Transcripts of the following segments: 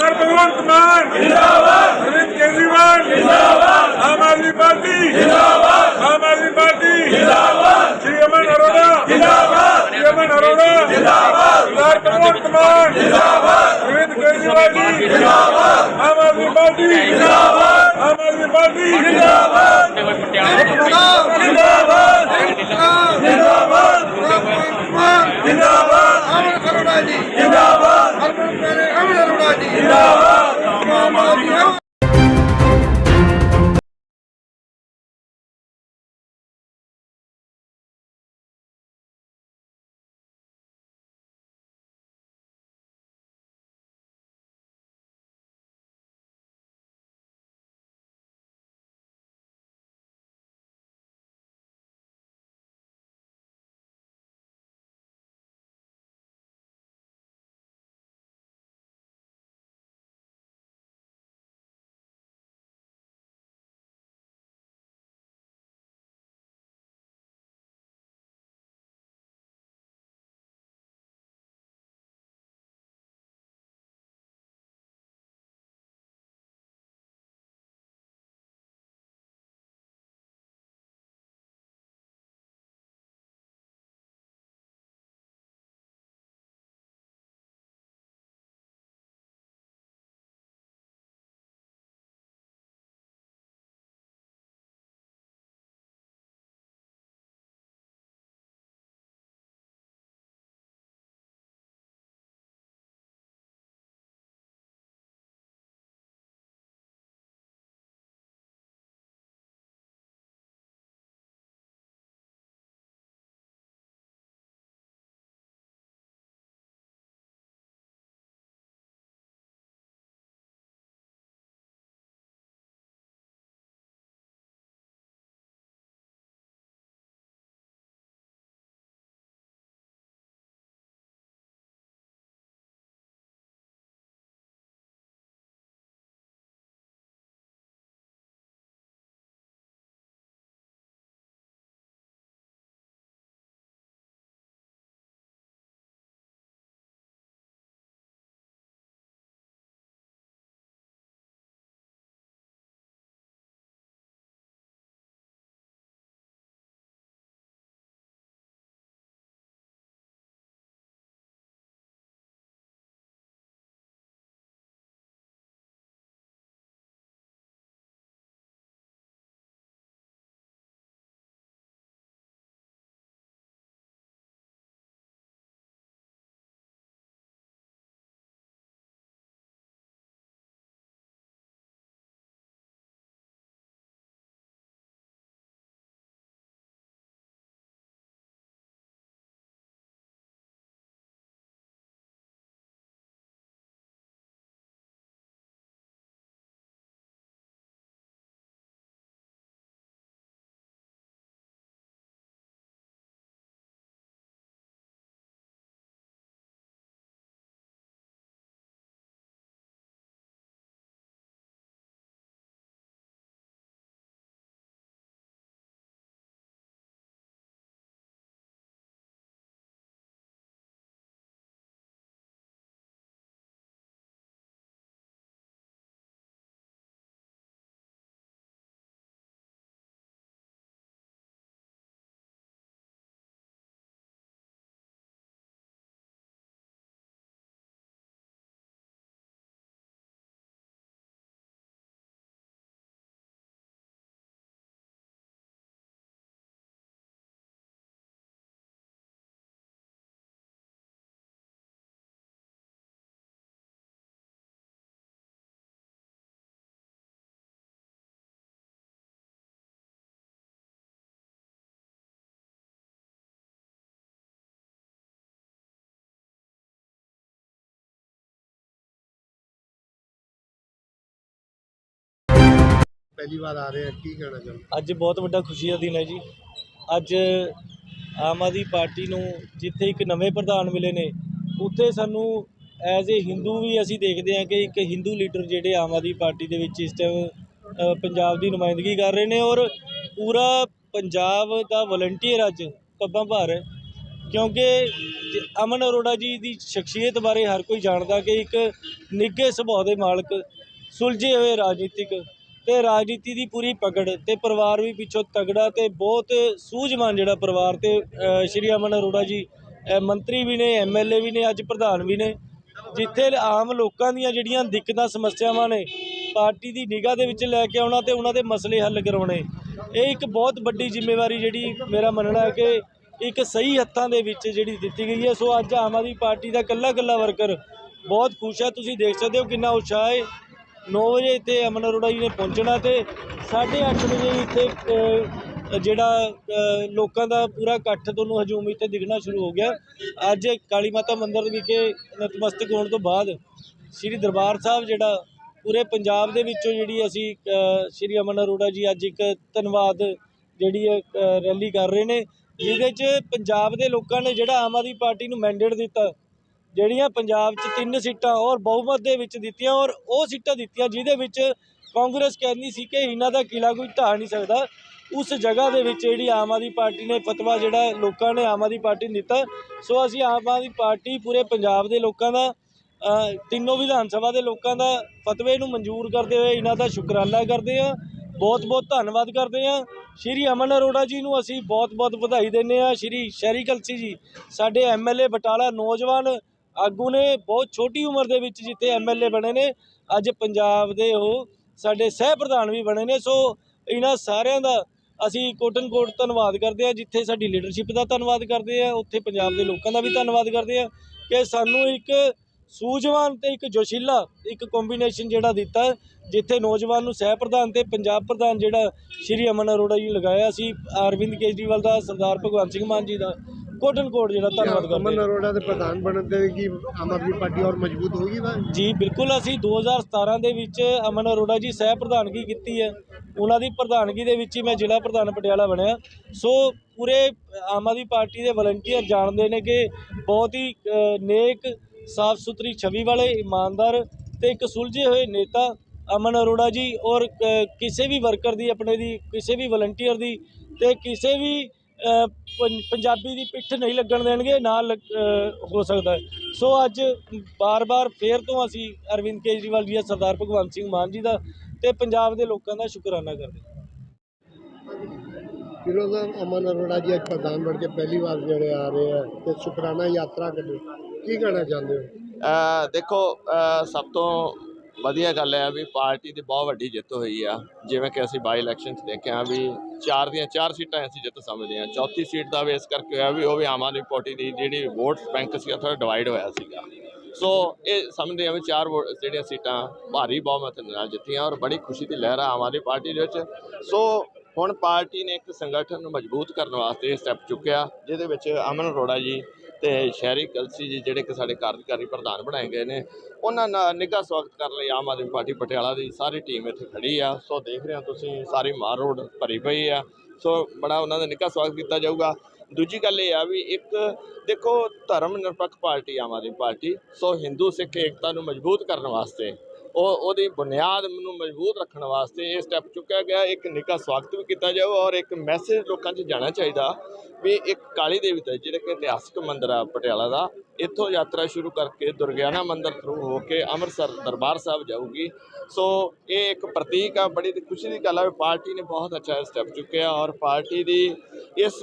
Sir Bhagwant Mann ਜਿੰਦਾਬਾਦ। ਅਰਵਿੰਦ ਕੇਜਰੀਵਾਲ ਜਿੰਦਾਬਾਦ। ਆਮ Aadmi party ਜਿੰਦਾਬਾਦ। ਆਮ ਆਦਮੀ ਪਾਰਟੀ ਜਿੰਦਾਬਾਦ। ਸ਼੍ਰੀ ਅਮਨ ਅਰੋੜਾ ਜਿੰਦਾਬਾਦ। ਸ਼੍ਰੀ ਅਮਨ ਅਰੋੜਾ ਜਿੰਦਾਬਾਦ। ਸਰ ਭਗਵੰਤ ਮਾਨ ਜਿੰਦਾਬਾਦ। ਅਰਵਿੰਦ ਕੇਜਰੀਵਾਲ ਜੀ ਜਿੰਦਾਬਾਦ। ਆਮ ਆਦਮੀ ਪਾਰਟੀ ਜਿੰਦਾਬਾਦ। ਆਮ ਆਦਮੀ ਪਾਰਟੀ ਜਿੰਦਾਬਾਦ। ਜਿੰਦਾਬਾਦ। ਜਿੰਦਾਬਾਦ। ਪਹਿਲੀ ਵਾਰ ਆ ਰਹੇ ਆ, ਕੀ ਕਹਿਣਾ ਚਾਹੁੰਦੇ ਅੱਜ ਬਹੁਤ ਵੱਡਾ ਖੁਸ਼ੀ ਦਾ ਦਿਨ ਹੈ ਜੀ। ਅੱਜ ਆਮ ਆਦਮੀ ਪਾਰਟੀ ਨੂੰ ਜਿੱਥੇ ਇੱਕ ਨਵੇਂ ਪ੍ਰਧਾਨ ਮਿਲੇ ਨੇ, ਉੱਥੇ ਸਾਨੂੰ ਐਜ਼ ਏ ਹਿੰਦੂ ਵੀ ਅਸੀਂ ਦੇਖਦੇ ਹਾਂ ਕਿ ਇੱਕ ਹਿੰਦੂ ਲੀਡਰ ਜਿਹੜੇ ਆਮ ਆਦਮੀ ਪਾਰਟੀ ਦੇ ਵਿੱਚ ਇਸ ਟਾਈਮ ਪੰਜਾਬ ਦੀ ਨੁਮਾਇੰਦਗੀ ਕਰ ਰਹੇ ਨੇ ਔਰ ਪੂਰਾ ਪੰਜਾਬ ਦਾ ਵਲੰਟੀਅਰ ਅੱਜ ਪੱਬਾਂ ਭਾਰ ਹੈ। ਕਿਉਂਕਿ ਅਮਨ ਅਰੋੜਾ ਜੀ ਦੀ ਸ਼ਖਸੀਅਤ ਬਾਰੇ ਹਰ ਕੋਈ ਜਾਣਦਾ ਕਿ ਇੱਕ ਨਿੱਘੇ ਸੁਭਾਅ ਦੇ ਮਾਲਕ, ਸੁਲਝੇ ਹੋਏ ਰਾਜਨੀਤਿਕ ਤੇ ਰਾਜਨੀਤੀ ਦੀ ਪੂਰੀ ਪਕੜ ਤੇ ਪਰਿਵਾਰ ਵੀ ਪਿੱਛੋਂ ਤਗੜਾ ਤੇ ਬਹੁਤ ਸੂਝਵਾਨ ਜਿਹੜਾ ਪਰਿਵਾਰ ਤੇ ਸ਼੍ਰੀ ਅਮਨ ਅਰੋੜਾ ਜੀ ਮੰਤਰੀ ਵੀ ਨੇ ਐਮਐਲਏ ਵੀ ਨੇ, ਅੱਜ ਪ੍ਰਧਾਨ ਵੀ ਨੇ, ਜਿੱਥੇ ਆਮ ਲੋਕਾਂ ਦੀਆਂ ਜਿਹੜੀਆਂ ਦਿੱਕਤਾਂ, ਸਮੱਸਿਆਵਾਂ ਨੇ, ਪਾਰਟੀ ਦੀ ਨਿਗਾਹ ਦੇ ਵਿੱਚ ਲੈ ਕੇ ਆਉਣਾ ਤੇ ਉਹਨਾਂ ਦੇ ਮਸਲੇ ਹੱਲ ਕਰਾਉਣੇ, ਇਹ ਇੱਕ ਬਹੁਤ ਵੱਡੀ ਜ਼ਿੰਮੇਵਾਰੀ ਜਿਹੜੀ ਮੇਰਾ ਮੰਨਣਾ ਹੈ ਕਿ ਇੱਕ ਸਹੀ ਹੱਥਾਂ ਦੇ ਵਿੱਚ ਜਿਹੜੀ ਦਿੱਤੀ ਗਈ ਹੈ। ਸੋ ਅੱਜ ਆਮ ਆਦਮੀ ਪਾਰਟੀ ਦਾ ਕੱਲਾ ਕੱਲਾ ਵਰਕਰ ਬਹੁਤ ਖੁਸ਼ ਹੈ। ਤੁਸੀਂ ਦੇਖ ਸਕਦੇ ਹੋ ਕਿੰਨਾ ਉਤਸ਼ਾਹ ਹੈ। 9 ਵਜੇ ਇੱਥੇ ਅਮਨ ਅਰੋੜਾ ਜੀ ਨੇ ਪਹੁੰਚਣਾ ਤੇ 8:30 ਵਜੇ ਇੱਥੇ ਜਿਹੜਾ ਲੋਕਾਂ ਦਾ ਪੂਰਾ ਇਕੱਠ ਤੁਹਾਨੂੰ ਹਜੂਮ ਇੱਥੇ ਦਿਖਣਾ ਸ਼ੁਰੂ ਹੋ ਗਿਆ। ਅੱਜ ਕਾਲੀ ਮਾਤਾ ਮੰਦਿਰ ਵਿਖੇ ਨਤਮਸਤਕ ਹੋਣ ਤੋਂ ਬਾਅਦ ਸ੍ਰੀ ਦਰਬਾਰ ਸਾਹਿਬ ਜਿਹੜਾ ਪੂਰੇ ਪੰਜਾਬ ਦੇ ਵਿੱਚੋਂ ਜਿਹੜੀ ਅਸੀਂ ਸ੍ਰੀ ਅਮਨ ਅਰੋੜਾ ਜੀ ਅੱਜ ਇੱਕ ਧੰਨਵਾਦ ਜਿਹੜੀ ਹੈ ਰੈਲੀ ਕਰ ਰਹੇ ਨੇ, ਜਿਹਦੇ 'ਚ ਪੰਜਾਬ ਦੇ ਲੋਕਾਂ ਨੇ ਜਿਹੜਾ ਆਮ ਆਦਮੀ ਪਾਰਟੀ ਨੂੰ ਮੈਂਡੇਟ ਦਿੱਤਾ ਜਿਹੜੀਆਂ ਪੰਜਾਬ 'ਚ ਤਿੰਨ ਸੀਟਾਂ ਔਰ ਬਹੁਮਤ ਦੇ ਵਿੱਚ ਦਿੱਤੀਆਂ ਔਰ ਉਹ ਸੀਟਾਂ ਦਿੱਤੀਆਂ ਜਿਹਦੇ ਵਿੱਚ ਕਾਂਗਰਸ ਕਹਿੰਦੀ ਸੀ ਕਿ ਇਹਨਾਂ ਦਾ ਕਿਲਾ ਕੋਈ ਢਾਹ ਨਹੀਂ ਸਕਦਾ। ਉਸ ਜਗ੍ਹਾ ਦੇ ਵਿੱਚ ਜਿਹੜੀ ਆਮ ਆਦਮੀ ਪਾਰਟੀ ਨੇ ਫਤਵਾ ਜਿਹੜਾ ਲੋਕਾਂ ਨੇ ਆਮ ਆਦਮੀ ਪਾਰਟੀ ਨੂੰ ਦਿੱਤਾ। ਸੋ ਅਸੀਂ ਆਮ ਆਦਮੀ ਪਾਰਟੀ ਪੂਰੇ ਪੰਜਾਬ ਦੇ ਲੋਕਾਂ ਦਾ ਤਿੰਨੋਂ ਵਿਧਾਨ ਸਭਾ ਦੇ ਲੋਕਾਂ ਦਾ ਫਤਵੇ ਨੂੰ ਮਨਜ਼ੂਰ ਕਰਦੇ ਹੋਏ ਇਹਨਾਂ ਦਾ ਸ਼ੁਕਰਾਨਾ ਕਰਦੇ ਹਾਂ। ਬਹੁਤ ਬਹੁਤ ਧੰਨਵਾਦ ਕਰਦੇ ਹਾਂ। ਸ਼੍ਰੀ ਅਮਨ ਅਰੋੜਾ ਜੀ ਨੂੰ ਅਸੀਂ ਬਹੁਤ ਬਹੁਤ ਵਧਾਈ ਦਿੰਦੇ ਹਾਂ। ਸ਼੍ਰੀ ਸ਼ੈਰੀ ਕਲਸੀ ਜੀ, ਸਾਡੇ ਐਮਐਲਏ ਬਟਾਲਾ ਨੌਜਵਾਨ ਆਗੂ ਨੇ ਬਹੁਤ ਛੋਟੀ ਉਮਰ ਦੇ ਵਿੱਚ ਜਿੱਥੇ ਐਮਐਲਏ ਬਣੇ ਨੇ, ਅੱਜ ਪੰਜਾਬ ਦੇ ਉਹ ਸਾਡੇ ਸਹਿ ਪ੍ਰਧਾਨ ਵੀ ਬਣੇ ਨੇ, ਸੋ ਇਹਨਾਂ ਸਾਰਿਆਂ ਦਾ ਅਸੀਂ ਕੋਟਨ ਕੋਟ ਧੰਨਵਾਦ ਕਰਦੇ ਹਾਂ, ਜਿੱਥੇ ਸਾਡੀ ਲੀਡਰਸ਼ਿਪ ਦਾ ਧੰਨਵਾਦ ਕਰਦੇ ਹਾਂ, ਉੱਥੇ ਪੰਜਾਬ ਦੇ ਲੋਕਾਂ ਦਾ ਵੀ ਧੰਨਵਾਦ ਕਰਦੇ ਹਾਂ ਕਿ ਸਾਨੂੰ ਇੱਕ ਸੂਝਵਾਨ ਤੇ ਇੱਕ ਜੋਸ਼ੀਲਾ, ਇੱਕ ਕੰਬੀਨੇਸ਼ਨ ਜਿਹੜਾ ਦਿੱਤਾ ਜਿੱਥੇ ਨੌਜਵਾਨ ਨੂੰ ਸਹਿ ਪ੍ਰਧਾਨ ਤੇ ਪੰਜਾਬ ਪ੍ਰਧਾਨ ਜਿਹੜਾ ਸ਼੍ਰੀ ਅਮਨ ਅਰੋੜਾ ਜੀ ਲਗਾਇਆ ਸੀ, ਅਰਵਿੰਦ ਕੇਜਰੀਵਾਲ ਦਾ, ਸਰਦਾਰ ਭਗਵੰਤ ਸਿੰਘ ਮਾਨ ਜੀ ਦਾ ਕੋਟਨ ਕੋਟ ਜਿਹੜਾ ਧੰਨਵਾਦ ਕਰਦੇ ਅਮਨ ਅਰੋੜਾ ਦੇ ਪ੍ਰਧਾਨ ਬਣਨ ਤੇ ਕੀ ਆਮ ਆਦਮੀ ਪਾਰਟੀ ਔਰ ਮਜ਼ਬੂਤ ਹੋਗੀ ਵਾ? ਜੀ ਬਿਲਕੁਲ ਅਸੀਂ 2017 ਦੇ ਵਿੱਚ ਅਮਨ ਅਰੋੜਾ ਜੀ ਸਹਿ ਪ੍ਰਧਾਨਗੀ ਕੀਤੀ ਹੈ। ਉਹਨਾਂ ਦੀ ਪ੍ਰਧਾਨਗੀ ਦੇ ਵਿੱਚ ਹੀ ਮੈਂ ਜ਼ਿਲ੍ਹਾ ਪ੍ਰਧਾਨ ਪਟਿਆਲਾ ਬਣਿਆ। ਸੋ ਪੂਰੇ ਆਮ ਆਦਮੀ ਪਾਰਟੀ ਦੇ ਵਲੰਟੀਅਰ ਜਾਣਦੇ ਨੇ ਕਿ ਬਹੁਤ ਹੀ ਨੇਕ ਸਾਫ਼ ਸੁਥਰੀ ਛਵੀ ਵਾਲੇ ਇਮਾਨਦਾਰ ਤੇ ਇੱਕ ਸੁਲਝੇ ਹੋਏ ਨੇਤਾ ਅਮਨ ਅਰੋੜਾ ਜੀ ਔਰ ਕਿਸੇ ਵੀ ਵਰਕਰ ਦੀ ਆਪਣੇ ਦੀ ਕਿਸੇ ਵੀ ਵਲੰਟੀਅਰ ਦੀ ਤੇ ਕਿਸੇ ਵੀ ਪੰ- ਪੰਜਾਬੀ ਦੀ ਪਿੱਠ ਨਹੀਂ ਲੱਗਣ ਦੇਣਗੇ ਨਾ ਲੱਗ- ਅ, ਹੋ ਸਕਦਾ ਹੈ। ਸੋ ਅੱਜ ਬਾਰ-ਬਾਰ ਫੇਰ ਤੋਂ ਅਸੀਂ ਅਰਵਿੰਦ ਕੇਜਰੀਵਾਲ ਜੀ ਦਾ ਸਰਦਾਰ ਭਗਵੰਤ ਸਿੰਘ ਮਾਨ ਜੀ ਦਾ ਤੇ ਪੰਜਾਬ ਦੇ ਲੋਕਾਂ ਦਾ ਸ਼ੁਕਰਾਨਾ ਕਰਦੇ ਹਾਂ। ਅਮਨ ਅਰੋੜਾ ਜੀ ਅੱਜ ਪ੍ਰਧਾਨ ਬਣ ਕੇ ਪਹਿਲੀ ਵਾਰ ਜਿਹੜੇ ਆ ਰਹੇ ਆ ਤੇ ਸ਼ੁਕਰਾਨਾ ਯਾਤਰਾ ਕੱਢੀ ਕੀ ਕਹਿਣਾ ਚਾਹੁੰਦੇ ਹੋ? ਅ, ਦੇਖੋ ਅ, ਸਭ ਤੋਂ ਵਧੀਆ ਗੱਲ ਹੈ ਵੀ ਪਾਰਟੀ ਦੀ ਬਹੁਤ ਵੱਡੀ ਜਿੱਤ ਹੋਈ ਆ। ਜਿਵੇਂ ਕਿ ਅਸੀਂ ਬਾਈ ਇਲੈਕਸ਼ਨ 'ਚ ਦੇਖਿਆ ਵੀ ਚਾਰ ਦੀਆਂ ਚਾਰ ਸੀਟਾਂ ਅਸੀਂ ਜਿੱਤ ਸਮਝਦੇ ਹਾਂ। ਚੌਥੀ ਸੀਟ ਦਾ ਵੇਸ ਕਰਕੇ ਹੋਇਆ ਵੀ ਉਹ ਵੀ ਆਮ ਆਦਮੀ ਪਾਰਟੀ ਦੀ ਜਿਹੜੀ ਵੋਟ ਬੈਂਕ ਸੀ ਥੋੜਾ ਡਿਵਾਈਡ ਹੋਇਆ ਸੀਗਾ। ਸੋ ਇਹ ਸਮਝਦੇ ਹਾਂ ਵੀ ਚਾਰ ਵੋ- ਜਿਹੜੀਆਂ ਸੀਟਾਂ ਭਾਰੀ ਬਹੁਮਤ ਨਾਲ ਜਿੱਤੀਆਂ ਔਰ ਬੜੀ ਖੁਸ਼ੀ ਦੀ ਲਹਿਰ ਆ ਆਮ ਆਦਮੀ ਪਾਰਟੀ ਦੇ ਵਿੱਚ। ਸੋ ਹੁਣ ਪਾਰਟੀ ਨੇ ਇੱਕ ਸੰਗਠਨ ਨੂੰ ਮਜ਼ਬੂਤ ਕਰਨ ਵਾਸਤੇ ਸਟੈਪ ਚੁੱਕਿਆ, ਜਿਹਦੇ ਵਿੱਚ ਅਮਨ ਅਰੋੜਾ ਜੀ ਤੇ ਸ਼ਹਿਰੀ ਕਲਸੀ ਜੀ ਜਿਹੜੇ ਕਿ ਸਾਡੇ ਕਾਰਜਕਾਰੀ ਪ੍ਰਧਾਨ ਬਣਾਏ ਗਏ ਨੇ, ਉਹਨਾਂ ਨਾਲ ਨਿੱਘਾ ਸਵਾਗਤ ਕਰਨ ਲਈ ਆਮ ਆਦਮੀ ਪਾਰਟੀ ਪਟਿਆਲਾ ਦੀ ਸਾਰੀ ਟੀਮ ਇੱਥੇ ਖੜੀ ਆ। ਸੋ ਦੇਖ ਰਹੇ ਹੋ ਤੁਸੀਂ, ਸਾਰੀ ਮਾਰ ਰੋਡ ਭਰੀ ਪਈ ਆ। ਸੋ ਬੜਾ ਉਹਨਾਂ ਦਾ ਨਿੱਘਾ ਸਵਾਗਤ ਕੀਤਾ ਜਾਊਗਾ। ਦੂਜੀ ਗੱਲ ਇਹ ਆ ਵੀ ਇੱਕ ਦੇਖੋ, ਧਰਮ ਨਿਰਪੱਖ party, Aam Aadmi party, so Hindu Sikh ਏਕਤਾ ਨੂੰ ਮਜ਼ਬੂਤ ਕਰਨ ਵਾਸਤੇ ਉਹ ਉਹਦੀ ਬੁਨਿਆਦ ਨੂੰ ਮਜ਼ਬੂਤ ਰੱਖਣ ਵਾਸਤੇ ਇਹ ਸਟੈਪ ਚੁੱਕਿਆ ਗਿਆ। ਇੱਕ ਨਿੱਘਾ ਸਵਾਗਤ ਵੀ ਕੀਤਾ ਜਾਊ ਔਰ ਇੱਕ ਮੈਸੇਜ ਲੋਕਾਂ 'ਚ ਜਾਣਾ ਚਾਹੀਦਾ ਵੀ ਇੱਕ ਕਾਲੀ ਦੇਵੀ ਦਾ, ਜਿਹੜਾ ਕਿ ਇਤਿਹਾਸਕ ਮੰਦਿਰ ਆ ਪਟਿਆਲਾ ਦਾ ਇੱਥੋਂ ਯਾਤਰਾ ਸ਼ੁਰੂ ਕਰਕੇ ਦੁਰਗਿਆਨਾ ਮੰਦਿਰ ਥਰੂ ਹੋ ਕੇ ਅੰਮ੍ਰਿਤਸਰ ਦਰਬਾਰ ਸਾਹਿਬ ਜਾਊਗੀ। ਸੋ ਇਹ ਇੱਕ ਪ੍ਰਤੀਕ ਆ, ਬੜੀ ਖੁਸ਼ੀ ਦੀ ਗੱਲ ਆ ਵੀ ਪਾਰਟੀ ਨੇ ਬਹੁਤ ਅੱਛਾ ਸਟੈਪ ਚੁੱਕਿਆ ਔਰ ਪਾਰਟੀ ਦੀ ਇਸ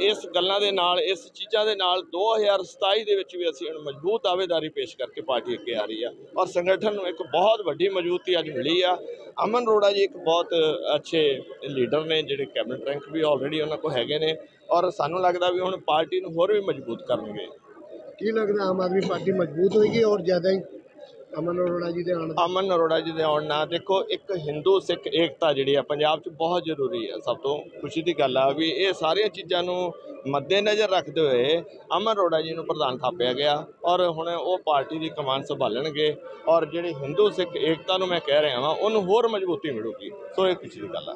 ਇਸ ਗੱਲਾਂ ਦੇ ਨਾਲ, ਇਸ ਚੀਜ਼ਾਂ ਦੇ ਨਾਲ 2027 ਦੇ ਵਿੱਚ ਵੀ ਅਸੀਂ ਹੁਣ ਮਜ਼ਬੂਤ ਦਾਅਵੇਦਾਰੀ ਪੇਸ਼ ਕਰਕੇ ਪਾਰਟੀ ਅੱਗੇ ਆ ਰਹੀ ਆ ਔਰ ਸੰਗਠਨ ਨੂੰ ਇੱਕ ਬਹੁਤ ਵੱਡੀ ਮਜ਼ਬੂਤੀ ਅੱਜ ਮਿਲੀ ਆ। ਅਮਨ ਅਰੋੜਾ ਜੀ ਇੱਕ ਬਹੁਤ ਅੱਛੇ ਲੀਡਰ ਨੇ ਜਿਹੜੇ ਕੈਬਨਿਟ ਰੈਂਕ ਵੀ ਆਲਰੇਡੀ ਉਹਨਾਂ ਕੋਲ ਹੈਗੇ ਨੇ ਔਰ ਸਾਨੂੰ ਲੱਗਦਾ ਵੀ ਹੁਣ ਪਾਰਟੀ ਨੂੰ ਹੋਰ ਵੀ ਮਜ਼ਬੂਤ ਕਰਨਗੇ। ਕੀ ਲੱਗਦਾ ਆਮ ਆਦਮੀ ਪਾਰਟੀ ਮਜ਼ਬੂਤ ਹੋਏਗੀ ਔਰ ਜ਼ਿਆਦਾ ਹੀ ਅਮਨ ਅਰੋੜਾ ਜੀ ਦੇ ਆਉਣ ਅਮਨ ਅਰੋੜਾ ਜੀ ਦੇ ਆਉਣ ਨਾਲ ਦੇਖੋ ਇੱਕ ਹਿੰਦੂ ਸਿੱਖ ਏਕਤਾ ਜਿਹੜੀ ਆ ਪੰਜਾਬ 'ਚ ਬਹੁਤ ਜ਼ਰੂਰੀ ਆ। ਸਭ ਤੋਂ ਖੁਸ਼ੀ ਦੀ ਗੱਲ ਆ ਵੀ ਇਹ ਸਾਰੀਆਂ ਚੀਜ਼ਾਂ ਨੂੰ ਮੱਦੇਨਜ਼ਰ ਰੱਖਦੇ ਹੋਏ ਅਮਨ ਅਰੋੜਾ ਜੀ ਨੂੰ ਪ੍ਰਧਾਨ ਥਾਪਿਆ ਗਿਆ ਔਰ ਹੁਣ ਉਹ ਪਾਰਟੀ ਦੀ ਕਮਾਨ ਸੰਭਾਲਣਗੇ ਔਰ ਜਿਹੜੀ ਹਿੰਦੂ ਸਿੱਖ ਏਕਤਾ ਨੂੰ ਮੈਂ ਕਹਿ ਰਿਹਾ ਹਾਂ ਉਹਨੂੰ ਹੋਰ ਮਜ਼ਬੂਤੀ ਮਿਲੂਗੀ। ਸੋ ਇਹ ਖੁਸ਼ੀ ਦੀ ਗੱਲ ਆ।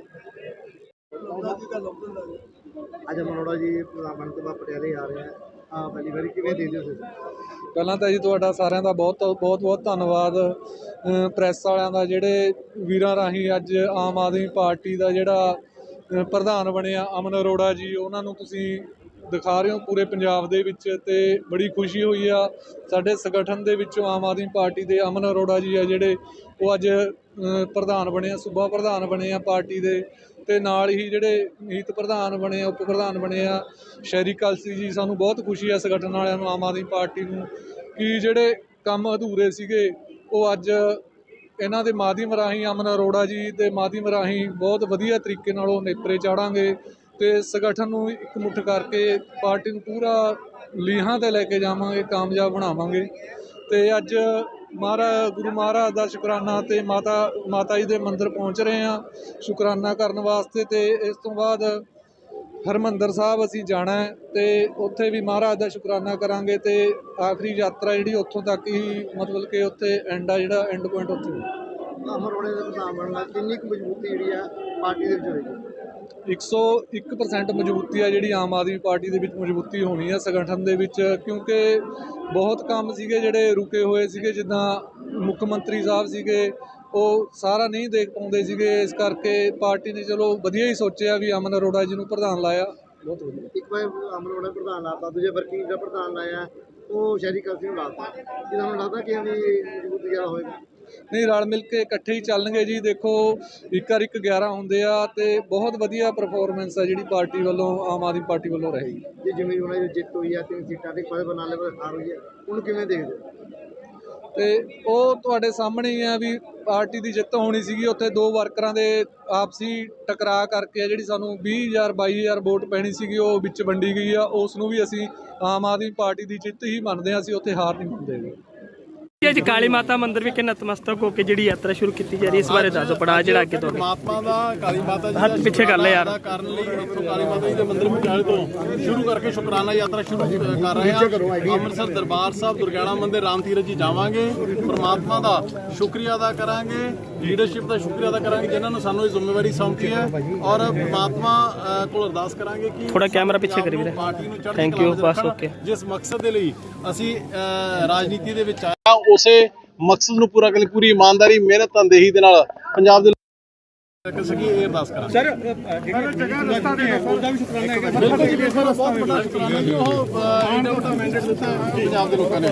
ਅੱਜ ਅਮਨ ਅਰੋੜਾ ਜੀ ਪ੍ਰਧਾਨ ਬਾਅਦ ਪਟਿਆਲੇ ਆ ਰਹੇ ਆ। ਆ ਪਹਿਲੀ ਵਾਰੀ ਕਿਵੇਂ ਦੇ ਦਿਓ ਤੁਸੀਂ ਪਹਿਲਾਂ ਤਾਂ ਜੀ ਤੁਹਾਡਾ ਸਾਰਿਆਂ ਦਾ ਬਹੁਤ ਬਹੁਤ ਬਹੁਤ ਧੰਨਵਾਦ। ਅ, ਪ੍ਰੈਸ ਵਾਲਿਆਂ ਦਾ ਜਿਹੜੇ ਵੀਰਾਂ ਰਾਹੀਂ ਅੱਜ ਆਮ ਆਦਮੀ ਪਾਰਟੀ ਦਾ ਜਿਹੜਾ ਪ੍ਰਧਾਨ ਬਣਿਆ ਅਮਨ ਅਰੋੜਾ ਜੀ ਉਹਨਾਂ ਨੂੰ ਤੁਸੀਂ ਦਿਖਾ ਰਹੇ ਹੋ ਪੂਰੇ ਪੰਜਾਬ ਦੇ ਵਿੱਚ ਤੇ ਬੜੀ ਖੁਸ਼ੀ ਹੋਈ ਆ। ਸਾਡੇ ਸੰਗਠਨ ਦੇ ਵਿੱਚੋਂ ਆਮ ਆਦਮੀ ਪਾਰਟੀ ਦੇ ਅਮਨ ਅਰੋੜਾ ਜੀ ਆ ਜਿਹੜੇ ਉਹ ਅੱਜ ਪ੍ਰਧਾਨ ਬਣੇ ਆ ਸੂਬਾ ਪ੍ਰਧਾਨ ਬਣੇ ਆ ਪਾਰਟੀ ਦੇ। ਤੇ ਨਾਲ ਹੀ ਜਿਹੜੇ ਮੀਤ ਪ੍ਰਧਾਨ ਬਣੇ ਆ, ਉਪ ਪ੍ਰਧਾਨ ਬਣੇ ਆ, ਸ਼ਹਿਰੀ ਕਲਸੀ ਜੀ, ਸਾਨੂੰ ਬਹੁਤ ਖੁਸ਼ੀ ਆ ਸੰਗਠਨ ਵਾਲਿਆਂ ਨੂੰ, ਆਮ ਆਦਮੀ ਪਾਰਟੀ ਨੂੰ, ਕਿ ਜਿਹੜੇ ਕੰਮ ਅਧੂਰੇ ਸੀਗੇ, ਉਹ ਅੱਜ ਇਹਨਾਂ ਦੇ ਮਾਧਿਅਮ ਰਾਹੀਂ ਅਮਨ ਅਰੋੜਾ ਜੀ ਦੇ ਮਾਧਿਅਮ ਰਾਹੀਂ ਬਹੁਤ ਵਧੀਆ ਤਰੀਕੇ ਨਾਲ ਉਹ ਨੇਪਰੇ ਚਾੜਾਂਗੇ ਤੇ ਸੰਗਠਨ ਨੂੰ ਇੱਕ ਮੁੱਠ ਕਰਕੇ ਪਾਰਟੀ ਨੂੰ ਪੂਰਾ ਲੀਹਾਂ ਤੇ ਲੈ ਕੇ ਜਾਵਾਂਗੇ, ਕਾਮਯਾਬ ਬਣਾਵਾਂਗੇ ਤੇ ਅੱਜ ਮਹਾਰਾ ਗੁਰੂ ਮਹਾਰਾਜ ਦਾ ਸ਼ੁਕਰਾਨਾ ਤੇ ਮਾਤਾ ਮਾਤਾ ਜੀ ਦੇ ਮੰਦਿਰ ਪਹੁੰਚ ਰਹੇ ਹਾਂ। ਸ਼ੁਕਰਾਨਾ ਕਰਨ ਵਾਸਤੇ ਤੇ ਇਸ ਤੋਂ ਬਾਅਦ ਹਰਮੰਦਰ ਸਾਹਿਬ ਅਸੀਂ ਜਾਣਾ ਹੈ ਤੇ ਉੱਥੇ ਵੀ ਮਹਾਰਾਜ ਦਾ ਸ਼ੁਕਰਾਨਾ ਕਰਾਂਗੇ ਤੇ ਆਖਰੀ ਯਾਤਰਾ ਜਿਹੜੀ ਉੱਥੋਂ ਤੱਕ ਹੀ ਮਤਲਬ ਕਿ ਉੱਥੇ ਐਂਡ ਆ ਜਿਹੜਾ ਐਂਡ ਪੁਆਇੰਟ ਉੱਥੇ। ਅਮਰੋੜੇ ਦੇ ਪ੍ਰਧਾਨ ਬਣਨ ਕਿੰਨੀ ਕੁ ਮਜ਼ਬੂਤੀ ਜਿਹੜੀ ਆ, ਪਾਰਟੀ ਦੇ ਵਿੱਚ ਹੋਏਗੀ? 101% ਮਜ਼ਬੂਤੀ ਆ ਜਿਹੜੀ ਆਮ ਆਦਮੀ ਪਾਰਟੀ ਦੇ ਵਿੱਚ ਮਜ਼ਬੂਤੀ ਹੋਣੀ ਹੈ ਸੰਗਠਨ ਦੇ ਵਿੱਚ, ਕਿਉਂਕਿ ਬਹੁਤ ਕੰਮ ਸੀਗੇ ਜਿਹੜੇ ਰੁਕੇ ਹੋਏ ਸੀਗੇ, ਜਿੱਦਾਂ ਮੁੱਖ ਮੰਤਰੀ ਸਾਹਿਬ ਸੀਗੇ, ਉਹ ਸਾਰਾ ਨਹੀਂ ਦੇਖ ਪਾਉਂਦੇ ਸੀਗੇ, ਇਸ ਕਰਕੇ ਪਾਰਟੀ ਨੇ ਚਲੋ ਵਧੀਆ ਹੀ ਸੋਚਿਆ ਵੀ ਅਮਨ ਅਰੋੜਾ ਜੀ ਨੂੰ ਪ੍ਰਧਾਨ ਲਾਇਆ। ਬਹੁਤ ਵਧੀਆ। ਇੱਕ ਵਾਰ ਅਮਰੋੜੇ ਪ੍ਰਧਾਨ ਲਾਤਾ, ਦੂਜੇ ਵਰਕਿੰਗ ਦਾ ਪ੍ਰਧਾਨ ਲਾਇਆ, ਉਹ ਸ਼ਹਿਰੀ ਕਲਸੀ ਨੂੰ ਲਾਤਾ। ਕਿ ਤੁਹਾਨੂੰ ਲੱਗਦਾ ਕਿ ਵੀ ਮਜ਼ਬੂਤੀ ਜ਼ਿਆਦਾ ਹੋਏਗਾ? ਨਹੀਂ ਰਲ ਮਿਲ ਕੇ ਇਕੱਠੇ ਹੀ ਚੱਲਣਗੇ ਜੀ। ਦੇਖੋ ਇੱਕ ਵਾਰ ਇੱਕ 11 ਹੁੰਦੇ ਆ ਤੇ ਬਹੁਤ ਵਧੀਆ ਪਰਫਾਰਮੈਂਸ ਆ ਜਿਹੜੀ ਪਾਰਟੀ ਵੱਲੋਂ ਆਮ ਆਦਮੀ ਪਾਰਟੀ ਵੱਲੋਂ ਰਹੇਗੀ ਜੇ ਜਿਵੇਂ ਉਹਨਾਂ ਦੀ ਜਿੱਤ ਹੋਈ ਆ ਤਿੰਨ ਸੀਟਾਂ ਤੇ ਪਦ ਬਣਾ ਲਵੇ ਹਾਰ ਹੋਈ ਹੈ ਉਹਨੂੰ ਕਿਵੇਂ ਦੇਖਦੇ? ਤੇ ਉਹ ਤੁਹਾਡੇ ਸਾਹਮਣੇ ਹੀ ਆ ਵੀ ਪਾਰਟੀ ਦੀ ਜਿੱਤ ਹੋਣੀ ਸੀਗੀ। ਉੱਥੇ ਦੋ ਵਰਕਰਾਂ ਦੇ ਆਪਸੀ ਟਕਰਾਅ ਕਰਕੇ ਆ ਜਿਹੜੀ ਸਾਨੂੰ 20000 22000 ਵੋਟ ਪੈਣੀ ਸੀਗੀ ਉਹ ਵਿੱਚ ਵੰਡੀ ਗਈ ਆ। ਉਸ ਨੂੰ ਵੀ ਅਸੀਂ ਆਮ ਆਦਮੀ ਪਾਰਟੀ ਦੀ ਜਿੱਤ ਹੀ ਮੰਨਦੇ ਆ ਅਸੀਂ ਉੱਥੇ ਹਾਰ ਨਹੀਂ ਮੰਨਦੇ। ਅੱਜ ਕਾਲੀ ਮਾਤਾ ਮੰਦਿਰ ਵਿਖੇ ਨਤਮਸਤਕ ਹੋ ਕੇ ਜਿਹੜੀ ਯਾਤਰਾ ਸ਼ੁਰੂ ਕੀਤੀ ਜਾ ਰਹੀ ਹੈ ਇਸ ਬਾਰੇ ਦੱਸੋ ਪੜਾ ਜਿਹੜਾ ਅੱਗੇ ਤੋਂ ਪਰਮਾਤਮਾ ਦਾ ਕਾਲੀ ਮਾਤਾ ਜੀ ਹੱਥ ਦਾ ਪਿੱਛੇ ਕਰ ਲੈ ਯਾਰ। ਸ਼ੁਕਰਾਨਾ ਅਦਾ ਕਰਨ ਲਈ ਇੱਥੋਂ ਕਾਲੀ ਮਾਤਾ ਜੀ ਦੇ ਮੰਦਿਰ ਪਟਿਆਲੇ ਤੋਂ ਸ਼ੁਰੂ ਕਰਕੇ ਸ਼ੁਕਰਾਨਾ ਯਾਤਰਾ ਸ਼ੁਰੂ ਕਰ ਰਹੇ ਹਾਂ। ਅੰਮ੍ਰਿਤਸਰ ਦਰਬਾਰ ਸਾਹਿਬ ਦੁਰਗਿਆਣਾ ਮੰਦਿਰ ਰਾਮ ਤੀਰਥ ਜੀ ਜਾਵਾਂਗੇ। ਪਰਮਾਤਮਾ ਦਾ ਸ਼ੁਕਰੀਆ ਅਦਾ ਕਰਾਂਗੇ। ਲੀਡਰਸ਼ਿਪ ਦਾ ਸ਼ੁਕਰੀਆ ਅਦਾ ਕਰਾਂਗੇ ਜਿਨ੍ਹਾਂ ਨੇ ਸਾਨੂੰ ਇਹ ਜ਼ਿੰਮੇਵਾਰੀ ਸੌਂਪੀ ਹੈ ਔਰ ਪਰਮਾਤਮਾ ਕੋਲ ਅਰਦਾਸ ਕਰਾਂਗੇ ਕਿ ਥੋੜਾ ਕੈਮਰਾ ਪਿੱਛੇ ਕਰੀ ਵੀਰੇ। ਪਾਰਟੀ ਨੂੰ ਚੜ੍ਹਦੀ Thank ਕਲਾ you, ਵਿੱਚ ਬਸ okay। ਜਿਸ ਮਕਸਦ ਦੇ ਲਈ ਅਸੀਂ ਰਾਜਨੀਤੀ ਦੇ ਵਿੱਚ ਆਇਆ ਉਸੇ ਮਕਸਦ ਨੂੰ ਪੂਰਾ ਕਰਨ ਲਈ ਪੂਰੀ ਇਮਾਨਦਾਰੀ ਮਿਹਨਤ ਤਨਦੇਹੀ ਦੇ ਨਾਲ ਪੰਜਾਬ ਦੇ ਕਰ ਸਕੀ ਇਹ ਅਰਦਾਸ ਕਰਾਂ ਸਰ ਜਗ੍ਹਾ ਰਸਤਾ ਦੇ ਉਹਦਾ ਵੀ ਸ਼ੁਕਰਾਨਾ ਹੈਗਾ। ਬਿਲਕੁਲ ਜੀ ਉਹ ਇੰਡੀਆ ਦਾ ਮੈਂਡੇਟ ਦਿੱਤਾ ਪੰਜਾਬ ਦੇ ਲੋਕਾਂ ਨੇ।